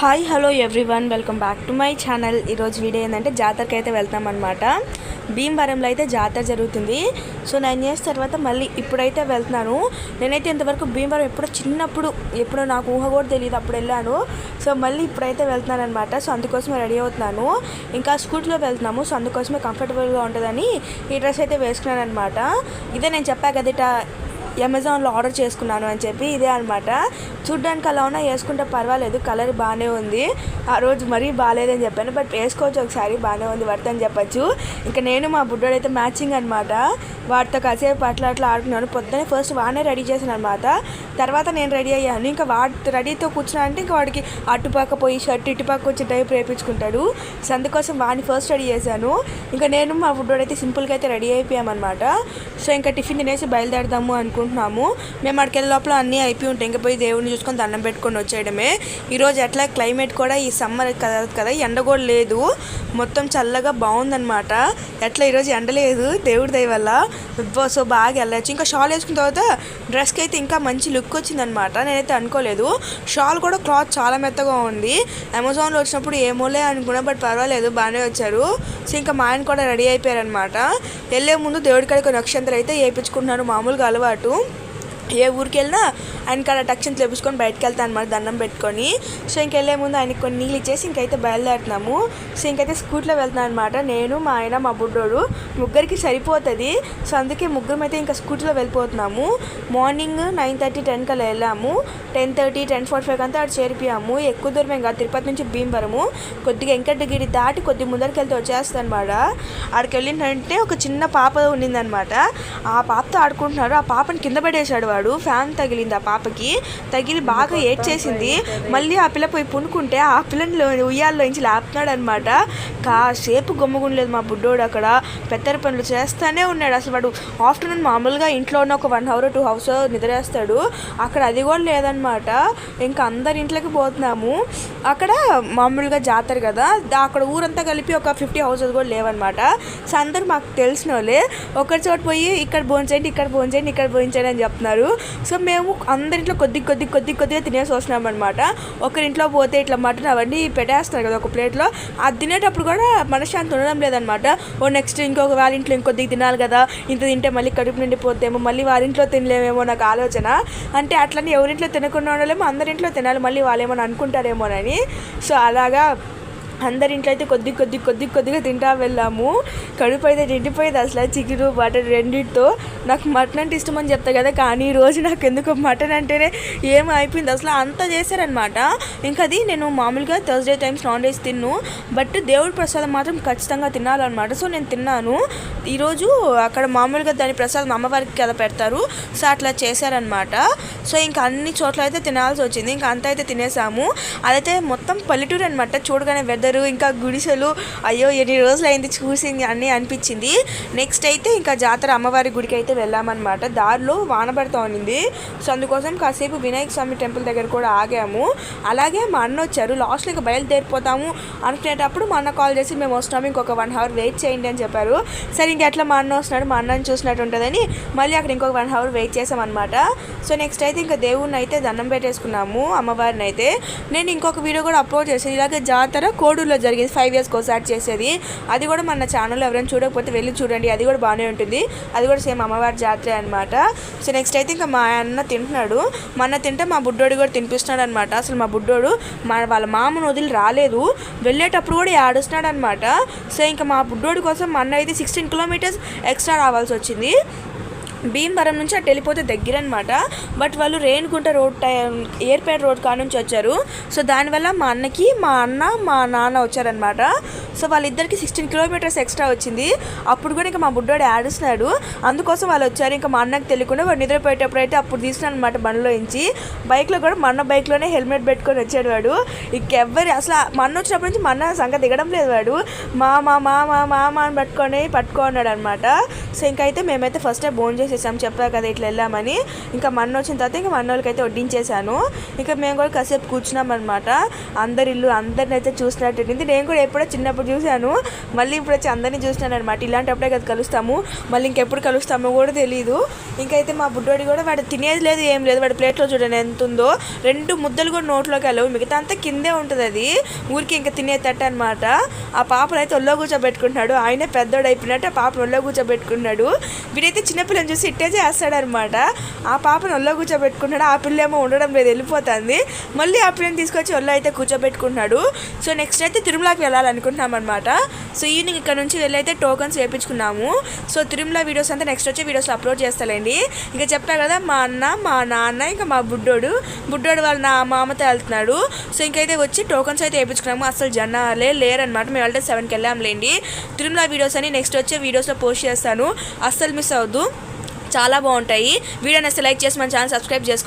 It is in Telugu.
Hi hello everyone. Welcome back to my channel. ఈరోజు వీడియో ఏంటంటే జాతరకి అయితే వెళ్తాం అనమాట భీమవరంలో అయితే జాతర జరుగుతుంది. సో నైన్ ఇయర్స్ తర్వాత మళ్ళీ ఇప్పుడైతే వెళ్తున్నాను. నేనైతే ఇంతవరకు భీమవరం ఎప్పుడో చిన్నప్పుడు ఎప్పుడో నాకు ఊహ కూడా తెలియదు అప్పుడు వెళ్ళాను. సో మళ్ళీ ఇప్పుడైతే వెళ్తున్నాను అనమాట సో అందుకోసమే రెడీ అవుతున్నాను. ఇంకా స్కూటీలో వెళ్తున్నాము. సో అందుకోసమే కంఫర్టబుల్గా ఉంటుందని ఈ డ్రెస్ అయితే వేసుకున్నాను అనమాట ఇదే నేను చెప్పా కదా అమెజాన్లో ఆర్డర్ చేసుకున్నాను అని చెప్పి ఇదే అనమాట చూడ్డానికి అలా ఉన్నా వేసుకుంటే పర్వాలేదు కలర్ బాగానే ఉంది. ఆ రోజు మరీ బాగాలేదని చెప్పాను బట్ వేసుకోవచ్చు ఒకసారి బాగానే ఉంది వర్త్ అని చెప్పచ్చు. ఇంకా నేను మా బుడ్డోడు అయితే మ్యాచింగ్ అనమాట వాటితో కాసేపు అట్లా అట్లా ఆడుకున్నాను పొద్దునే ఫస్ట్ వానే రెడీ చేశాను అనమాట తర్వాత నేను రెడీ అయ్యాను. ఇంకా వాడి రెడీతో కూర్చున్నానంటే ఇంకా వాడికి అటుపక్క పోయి షర్ట్ ఇటుపక్క వచ్చి టైప్ రేపించుకుంటాడు. సో అందుకోసం వాడిని ఫస్ట్ రెడీ చేశాను. ఇంకా నేను మా బుడ్డోడైతే అయితే సింపుల్గా అయితే రెడీ అయిపోయామన్నమాట. సో ఇంకా టిఫిన్ తినేసి బయలుదేరదాము అనుకుంటున్నాము. మేము అక్కడికి వెళ్ళే లోపల అన్నీ అయిపోయి ఉంటాయి. ఇంకా పోయి దేవుడిని చూసుకొని దండం పెట్టుకొని వచ్చేయడమే. ఈరోజు ఎట్లా క్లైమేట్ కూడా ఈ సమ్మర్ కదా కదా ఎండ కూడా లేదు. మొత్తం చల్లగా బాగుందనమాట ఎట్లా ఈరోజు ఎండ లేదు. దేవుడి దయ వల్ల. సో బాగా వెళ్ళచ్చు. ఇంకా షాల్ వేసుకున్న తర్వాత డ్రెస్కి అయితే ఇంకా మంచి లుక్ వచ్చిందనమాట నేనైతే అనుకోలేదు. షాల్ కూడా క్లాత్ చాలా మెత్తగా ఉంది. అమెజాన్లో వచ్చినప్పుడు ఏమోలే అనుకున్నా బట్ పర్వాలేదు బాగానే వచ్చారు. సో ఇంకా మా ఆయన కూడా రెడీ అయిపోయారనమాట వెళ్ళే ముందు దేవుడి కాడికి నక్షత్రం అయితే వేయించుకుంటున్నారు మామూలుగా అలవాటు. ఏ ఊరికి వెళ్ళినా ఆయన కాడ టక్షన్ తెప్పించుకొని బయటకు వెళ్తాను అనమాట దండం పెట్టుకొని. సో ఇంకెళ్ళే ముందు ఆయనకి కొన్ని నీళ్ళు ఇచ్చేసి ఇంకైతే బయలుదేరుతున్నాము. సో ఇంకైతే స్కూట్లో వెళ్తున్నాను అనమాట నేను మా ఆయన మా బుడ్డోడు ముగ్గురికి సరిపోతుంది. సో అందుకే ముగ్గురం అయితే ఇంకా స్కూటీలో వెళ్ళిపోతున్నాము. మార్నింగ్ నైన్ థర్టీ టెన్ కల్లా వెళ్ళాము. Ten thirty ten forty five అంతా అటు చేరిపోయాము. ఎక్కువ దూరం ఇంకా తిరుపతి నుంచి భీమవరము. కొద్దిగా వెంకటగిరి దాటి కొద్ది ముందరికి వెళ్తే వచ్చేస్తాను అనమాట ఆడికి వెళ్ళిందంటే ఒక చిన్న పాప ఉండిందనమాట ఆ పాపతో ఆడుకుంటున్నారు. ఆ పాపని కింద పడేశాడు వాడు. ఫ్యాన్ తగిలింది. ఆ పాప పాపకి తగిలి బాగా ఏడ్చేసింది. మళ్ళీ ఆ పిల్ల పోయి పునుకుంటే ఆ పిల్లని ఉయ్యాల్లో నుంచి లేపుతున్నాడు అనమాట కాసేపు గమ్ముగుండలేదు మా బుడ్డోడు అక్కడ. పెద్దర పనులు చేస్తూనే ఉన్నాడు. అసలు వాడు ఆఫ్టర్నూన్ మామూలుగా ఇంట్లో ఉన్న ఒక వన్ అవర్ టూ అవర్స్ నిద్రేస్తాడు. అక్కడ అది కూడా లేదనమాట. ఇంకా అందరి ఇంట్లోకి పోతున్నాము. అక్కడ మామూలుగా జాతర కదా. అక్కడ ఊరంతా కలిపి ఒక ఫిఫ్టీ హౌసెస్ కూడా లేవన్నమాట సో అందరూ మాకు తెలిసిన వాళ్ళే. ఒకరి చోట పోయి ఇక్కడ భోంచేయండి ఇక్కడ భోంచేయండి ఇక్కడ భోంచేయండి అని చెప్తున్నారు. సో మేము అందరింట్లో కొద్ది కొద్ది కొద్ది కొద్దిగా తినేసి వస్తున్నాం అనమాట ఒకరింట్లో పోతే ఇట్లా మటన్ అవన్నీ పెట్టేస్తారు కదా ఒక ప్లేట్లో. అది తినేటప్పుడు కూడా మనశ్శాంతి ఉండడం లేదనమాట ఓ నెక్స్ట్ ఇంకొక వాళ్ళ ఇంట్లో ఇంకొద్దిగా తినాలి కదా ఇంత తింటే మళ్ళీ కడుపు నిండిపోతేమో మళ్ళీ వారింట్లో తినలేమేమో నాకు ఆలోచన. అంటే అట్లని ఎవరింట్లో తినకుండా ఉండలేమో అందరింట్లో తినాలి మళ్ళీ వాళ్ళేమో అనుకుంటారేమోనని. సో అలాగా అందరింట్లో అయితే కొద్ది కొద్ది కొద్ది కొద్దిగా తింటా వెళ్ళాము. కడుపు అయితే నిండిపోయేది అసలు చికెన్ బటర్ రెండింటితో. నాకు మటన్ అంటే ఇష్టం అని చెప్తా కదా కానీ ఈ రోజు నాకు ఎందుకు మటన్ అంటేనే ఏం అయిపోయింది. అసలు అంతా చేశారనమాట ఇంకా అది నేను మామూలుగా థర్స్డే టైమ్స్ నాన్ వెజ్ తిన్ను బట్ దేవుడి ప్రసాదం మాత్రం ఖచ్చితంగా తినాలన్నమాట. సో నేను తిన్నాను. ఈరోజు అక్కడ మామూలుగా దాని ప్రసాదం అమ్మవారికి కదా పెడతారు. సో అట్లా చేశారనమాట సో ఇంకా అన్ని చోట్ల అయితే తినాల్సి వచ్చింది. ఇంకా అంత అయితే తినేసాము. అదైతే మొత్తం పల్లెటూరు అనమాట చూడగానే వెదర్ ఇంకా గుడిసెలు అయ్యో ఎన్ని రోజులు అయింది చూసింది అని అనిపించింది. నెక్స్ట్ అయితే ఇంకా జాతర అమ్మవారి గుడికి అయితే వెళ్ళామన్నమాట. దారిలో వాన పడుతూ సో అందుకోసం కాసేపు వినాయక స్వామి టెంపుల్ దగ్గర కూడా ఆగాము. అలాగే మా అన్న వచ్చారు. లాస్ట్లో ఇంకా బయలుదేరిపోతాము అనుకునేటప్పుడు మా అన్న కాల్ చేసి మేము వస్తున్నాము ఇంకొక వన్ అవర్ వెయిట్ చేయండి అని చెప్పారు. సరే ఇంకెట్లా మా అన్న వస్తున్నాడు? మా అన్నని చూసినట్టు ఉంటుందని మళ్ళీ అక్కడ ఇంకొక వన్ అవర్ వెయిట్ చేసామన్నమాట. సో నెక్స్ట్ అయితే ఇంకా దేవుడిని అయితే దండం పెట్టేసుకున్నాము అమ్మవారిని అయితే. నేను ఇంకొక వీడియో కూడా అప్లోడ్ చేసాను ఇలాగే జాతర కోడూరులో జరిగింది ఫైవ్ ఇయర్స్కి ఒకసారి చేసేది. అది కూడా మన ఛానల్లో ఎవరైనా చూడకపోతే వెళ్ళి చూడండి అది కూడా బాగానే ఉంటుంది. అది కూడా సేమ్ అమ్మవారి జాతర అనమాట సో నెక్స్ట్ అయితే ఇంకా మా అన్న తింటున్నాడు. మా అన్న తింటే మా బుడ్డోడు కూడా తినిపిస్తున్నాడు అనమాట అసలు మా బుడ్డోడు మా వాళ్ళ మామను వదిలి రాలేదు. వెళ్ళేటప్పుడు కూడా ఆడుస్తున్నాడు అనమాట సో ఇంకా మా బుడ్డోడు కోసం మా అన్న అయితే సిక్స్టీన్ కిలోమీటర్స్ ఎక్స్ట్రా రావాల్సి వచ్చింది. భీమవరం నుంచి అటు వెళ్ళిపోతే దగ్గర అనమాట బట్ వాళ్ళు Renigunta road time Erpeta road కాడ నుంచి వచ్చారు. సో దానివల్ల మా అన్నకి మా అన్న మా నాన్న వచ్చారనమాట. సో వాళ్ళిద్దరికి సిక్స్టీన్ కిలోమీటర్స్ ఎక్స్ట్రా వచ్చింది. అప్పుడు కూడా ఇంకా మా బుడ్డోడు ఆడుస్తున్నాడు అందుకోసం వాళ్ళు వచ్చారు. ఇంకా మా అన్నకి తెలియకుండా వాడు నిద్రపోయేటప్పుడు అయితే అప్పుడు తీసినాను అనమాట బండిలో నుంచి. బైక్లో కూడా మన బైక్లోనే హెల్మెట్ పెట్టుకొని వచ్చాడు వాడు. ఇంకెవ్వరి అసలు మన వచ్చినప్పటి నుంచి మా అన్న సంగతి దిగడం లేదు వాడు. మా మా మా మా మా మా అని పట్టుకొని పట్టుకున్నాడు అనమాట సో ఇంకైతే మేమైతే ఫస్ట్ టైం భోజనం చేసేసాం. చెప్పా కదా ఇట్లా వెళ్ళామని. ఇంకా మన్న వచ్చిన తర్వాత ఇంకా మన వాళ్ళకైతే వడ్డించేసాను ఇంకా మేము కూడా కాసేపు కూర్చున్నాం అనమాట అందరి ఇల్లు అందరిని అయితే చూసినట్టు నేను కూడా ఎప్పుడో చిన్నప్పుడు చూశాను. మళ్ళీ ఇప్పుడు వచ్చి అందరినీ చూసినాను అనమాట ఇలాంటప్పుడే కదా కలుస్తాము. మళ్ళీ ఇంకెప్పుడు కలుస్తామో కూడా తెలియదు ఇంకైతే మా బుడ్డోడి కూడా వాడు తినేది లేదు ఏం లేదు. వాడి ప్లేట్లో చూడండి ఎంత ఉందో రెండు ముద్దలు కూడా నోట్లోకి వెళ్ళవు. మిగతా అంతా కిందే ఉంటుంది అది. ఊరికి ఇంకా తినేటట్టు అనమాట ఆ పాపను అయితే ఒళ్ళో కూర్చోబెట్టుకుంటున్నాడు. ఆయనే పెద్దోడు అయిపోయినట్టు ఆ పాపను ఒళ్ళో కూర్చోబెట్టుకున్నాడు వీడైతే చిన్నపిల్లని చూసి ఇట్టే చేస్తాడనమాట ఆ పాపను ఒళ్ళో కూర్చోబెట్టుకున్నాడు ఆ పిల్ల ఏమో ఉండడం లేదు వెళ్ళిపోతుంది. మళ్ళీ ఆ పిల్లని తీసుకొచ్చి ఒళ్ళో అయితే కూర్చోబెట్టుకుంటున్నాడు. సో నెక్స్ట్ అయితే తిరుమలకి వెళ్ళాలనుకుంటున్నాం అనమాట సో ఈవినింగ్ ఇక్కడ నుంచి వెళ్ళి అయితే టోకన్స్ వేయించుకున్నాము. సో తిరుమల వీడియోస్ అంతా నెక్స్ట్ వచ్చే వీడియోస్లో అప్లోడ్ చేస్తాలేండి. ఇంకా చెప్పా కదా మా అన్న మా నాన్న ఇంకా మా బుడ్డోడు. బుడ్డోడు వాళ్ళ నా మామతో వెళ్తున్నాడు. సో ఇంకైతే వచ్చి టోకన్స్ అయితే వేయించుకున్నాము. అసలు జనాలే లేరనమాట మేము వెళ్తే సెవెన్కి వెళ్ళాంలేండి. తిరుమల వీడియోస్ అని నెక్స్ట్ వచ్చే వీడియోస్లో పోస్ట్ చేస్తాను. అస్సలు మిస్ అవ్వద్దు. చాలా బాగుంటాయి. వీడియోని అసలు లైక్ చేసి మన ఛానల్ సబ్స్క్రైబ్ చేసుకోండి.